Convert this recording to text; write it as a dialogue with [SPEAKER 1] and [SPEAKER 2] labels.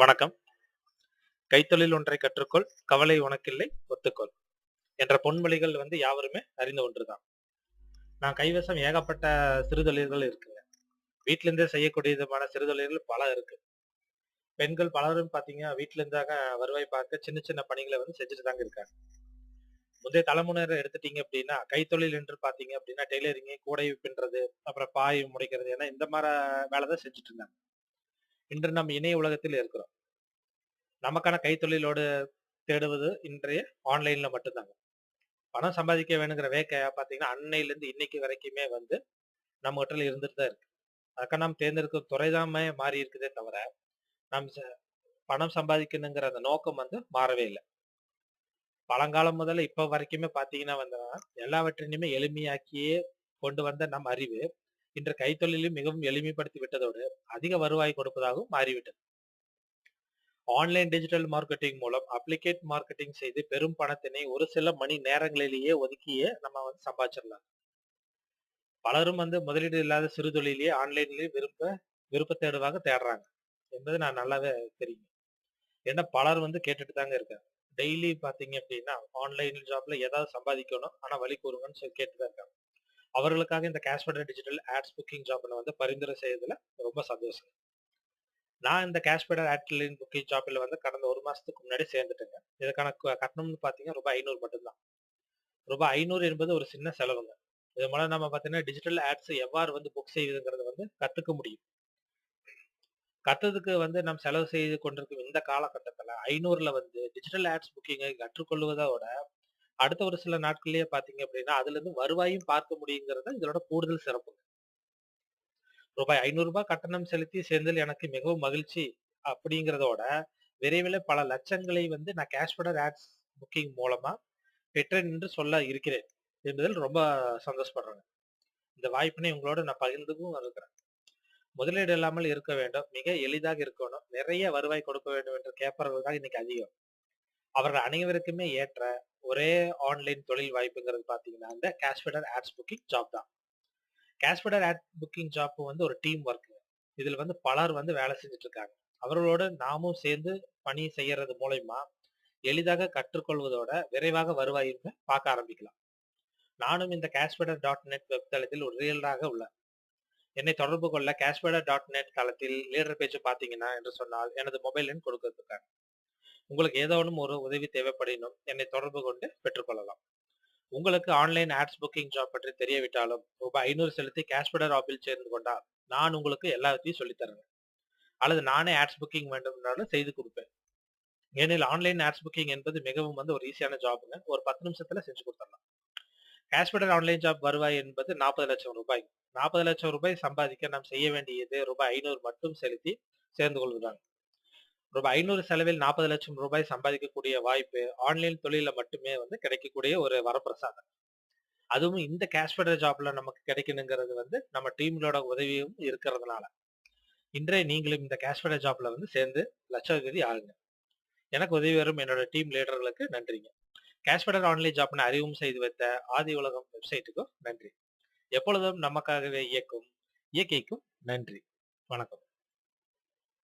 [SPEAKER 1] வணக்கம். கைத்தொழில் ஒன்றை கற்றுக்கொள் கவலை உனக்கில்லை ஒத்துக்கொள் என்ற பொன்மொழிகள் வந்து யாவருமே அறிந்த ஒன்றுதான். நான் கைவசம் ஏகப்பட்ட சிறுதொழில்கள் இருக்குங்க. வீட்டிலிருந்தே செய்யக்கூடிய விதமான சிறுதொழில்கள் பல இருக்கு. பெண்கள் பலரும் பார்த்தீங்கன்னா வீட்ல இருந்தாங்க வருவாய் பார்க்க சின்ன சின்ன பணிகளை வந்து செஞ்சுட்டு தாங்க இருக்காங்க. முந்தைய தலைமுறையில எடுத்துட்டீங்க அப்படின்னா கைத்தொழில் என்று பார்த்தீங்க அப்படின்னா டெய்லரிங்கு கூடை பின்றது அப்புறம் பாய் முடைக்கிறது ஏன்னா இந்த மாதிரி வேலை தான் செஞ்சுட்டு இருந்தாங்க. இன்று நம்ம இணைய உலகத்தில் இருக்கிறோம். நமக்கான கைத்தொழிலோடு தேடுவது இன்றைய ஆன்லைன்ல மட்டும்தாங்க. பணம் சம்பாதிக்க வேணுங்கிற வேக்க பார்த்தீங்கன்னா அன்னையிலேருந்து இன்னைக்கு வரைக்குமே வந்து நம்ம கிட்ட இருந்துட்டு தான் இருக்கு. அதுக்காக நாம் தேர்ந்தெடுக்கும் துறைதாமே மாறி இருக்குதே தவிர நாம் ச- பணம் சம்பாதிக்கணுங்கிற அந்த நோக்கம் வந்து மாறவே இல்லை. பழங்காலம் முதல்ல இப்போ வரைக்குமே பார்த்தீங்கன்னா வந்து எல்லாவற்றினையுமே எளிமையாக்கியே கொண்டு வந்த நம் அறிவு இன்று கைத்தொழிலையும் மிகவும் எளிமைப்படுத்தி விட்டதோடு அதிக வருவாய் கொடுப்பதாகவும் மாறிவிட்டது. ஆன்லைன் டிஜிட்டல் மார்க்கெட்டிங் மூலம் அப்ளிகேட் மார்க்கெட்டிங் செய்து பெரும் பணத்தினை ஒரு சில மணி நேரங்களிலேயே ஒதுக்கியே நம்ம வந்து சம்பாதிச்சிடலாம். பலரும் வந்து முதலீடு இல்லாத சிறு தொழிலையே ஆன்லைன்லேயே விருப்ப விருப்ப தேடுவாக தேடுறாங்க. என்பது நான் நல்லாவே தெரியும். ஏன்னா பலர் வந்து கேட்டுட்டு தாங்க இருக்காங்க. டெய்லி பார்த்தீங்க அப்படின்னா ஆன்லைன் ஜாப்ல ஏதாவது சம்பாதிக்கணும். ஆனா வழி கூறுங்கன்னு சொல்லி கேட்டுதான் இருக்காங்க. அவர்களுக்காக இந்த கேஷ்பெட்டர் டிஜிட்டல் ஆட்ஸ் புக்கிங் ஜாப்ல வந்து பரிந்துரை செய்யறதுல ரொம்ப சந்தோஷம். நான் இந்த கேஷ்பெட்டர் ஆட்லின் புக்கிங் ஜாப்ல வந்து கடந்த ஒரு மாசத்துக்கு முன்னாடி சேர்ந்துட்டேங்க. இதுக்கான க- கட்டணம்னு பாத்தீங்கன்னா ரூபாய் ஐநூறு மட்டும்தான். ரூபாய் ஐநூறு என்பது ஒரு சின்ன செலவுங்க. இது மூலம் நம்ம பாத்தீங்கன்னா டிஜிட்டல் ஆட்ஸ் எவ்வாறு வந்து புக் செய்வதுங்கிறத வந்து கத்துக்க முடியும். கத்ததுக்கு வந்து நம்ம செலவு செய்து கொண்டிருக்கும் இந்த காலகட்டத்துல ஐநூறுல வந்து டிஜிட்டல் ஆட்ஸ் புக்கிங்கை கற்றுக்கொள்வதோட அடுத்த ஒரு சில நாட்கள்லயே பாத்தீங்க அப்படின்னா அதுல இருந்து வருவாயும் பார்க்க முடியுங்கிறது இதோட கூடுதல் சிறப்பு ரூபாய் ஐநூறு ரூபாய் கட்டணம் செலுத்தி சேர்ந்ததில் எனக்கு மிகவும் மகிழ்ச்சி அப்படிங்கிறதோட விரைவில் பல லட்சங்களை வந்து நான் கேஷ்பெடர் ஆட்ஸ் புக்கிங் மூலமா பெற்றேன் என்று சொல்ல இருக்கிறேன் என்பதில் ரொம்ப சந்தோஷப்படுறேன் இந்த வாய்ப்பினை உங்களோட நான் பகிர்ந்துக்கும் இருக்கிறேன். முதலீடு இல்லாமல் இருக்க வேண்டும். மிக எளிதாக இருக்கணும். நிறைய வருவாய் கொடுக்க வேண்டும் என்று கேட்பவர்கள் தான் இன்னைக்கு அதிகம். அவர்கள் அனைவருக்குமே ஏற்ற ஒரே ஆன்லைன் தொழில் வாய்ப்புங்கிறது பார்த்தீங்கன்னா இந்த கேஷ்பெடர் ஆட்ஸ் புக்கிங் ஜாப் தான். கேஷ்பெடர் ஆட் புக்கிங் ஜாப் வந்து ஒரு டீம் ஒர்க் இதில் வந்து பலர் வந்து வேலை செஞ்சுட்டு இருக்காங்க அவர்களோட நாமும் சேர்ந்து பணி செய்யறது மூலயமா எளிதாக கற்றுக்கொள்வதோட விரைவாக வருவாயும் பார்க்க ஆரம்பிக்கலாம். நானும் இந்த கேஷ்பெடர் டாட் நெட் வெப்தளத்தில் ஒரு ரீலராக உள்ளேன். என்னை தொடர்பு கொள்ள கேஷ்பெடர் டாட் நெட் தளத்தில் லீடர் பேஜ் பார்த்தீங்கன்னா என்று சொன்னால் எனது மொபைல் எண் கொடுக்கறதுக்காக. உங்களுக்கு ஏதோனும் ஒரு உதவி தேவைப்படினும் என்னை தொடர்பு கொண்டு பெற்றுக்கொள்ளலாம். உங்களுக்கு ஆன்லைன் ஆட்ஸ் புக்கிங் ஜாப் பற்றி தெரியவிட்டாலும் ரூபாய் ஐநூறு செலுத்தி கேஷ்பெடர் ஆப்பில் சேர்ந்து கொண்டால் நான் உங்களுக்கு எல்லாத்தையும் சொல்லித் தரேன் அல்லது நானே ஆட்ஸ் புக்கிங் வேண்டும் என்றாலும் செய்து கொடுப்பேன். ஏனெனில் ஆன்லைன் ஆட்ஸ் புக்கிங் என்பது மிகவும் வந்து ஒரு ஈஸியான ஜாப்ங்க ஒரு பத்து நிமிஷத்துல செஞ்சு கொடுத்துடலாம். கேஷ்பெடர் ஆன்லைன் ஜாப் வருவாய் என்பது நாற்பது லட்சம் ரூபாய். நாற்பது லட்சம் ரூபாய் சம்பாதிக்க நாம் செய்ய வேண்டியது ரூபாய் ஐநூறு மட்டும் செலுத்தி சேர்ந்து கொள்வதுதான். ரூபாய் ஐநூறு செலவில் நாற்பது லட்சம் ரூபாய் சம்பாதிக்கக்கூடிய வாய்ப்பு ஆன்லைன் தொழில மட்டுமே வந்து கிடைக்கக்கூடிய ஒரு வரப்பிரசாதம். அதுவும் இந்த கேஷ்பெடர் ஜாப்ல நமக்கு கிடைக்கணுங்கிறது வந்து நம்ம டீம்களோட உதவியும் இருக்கிறதுனால. இன்றைய நீங்களும் இந்த கேஷ்பெடர் ஜாப்ல வந்து சேர்ந்து லட்சாதிபதி ஆகுங்க எனக்கு உதவி வரும் என்னோட டீம் லீடர்களுக்கு நன்றிங்க. கேஷ்பெடர் ஆன்லைன் ஜாப்னு அறிவும் செய்து வைத்த ஆதி உலகம் வெப்சைட்டுக்கும் நன்றி. எப்பொழுதும் நமக்காகவே இயக்கும் இயற்கைக்கும் நன்றி. வணக்கம்.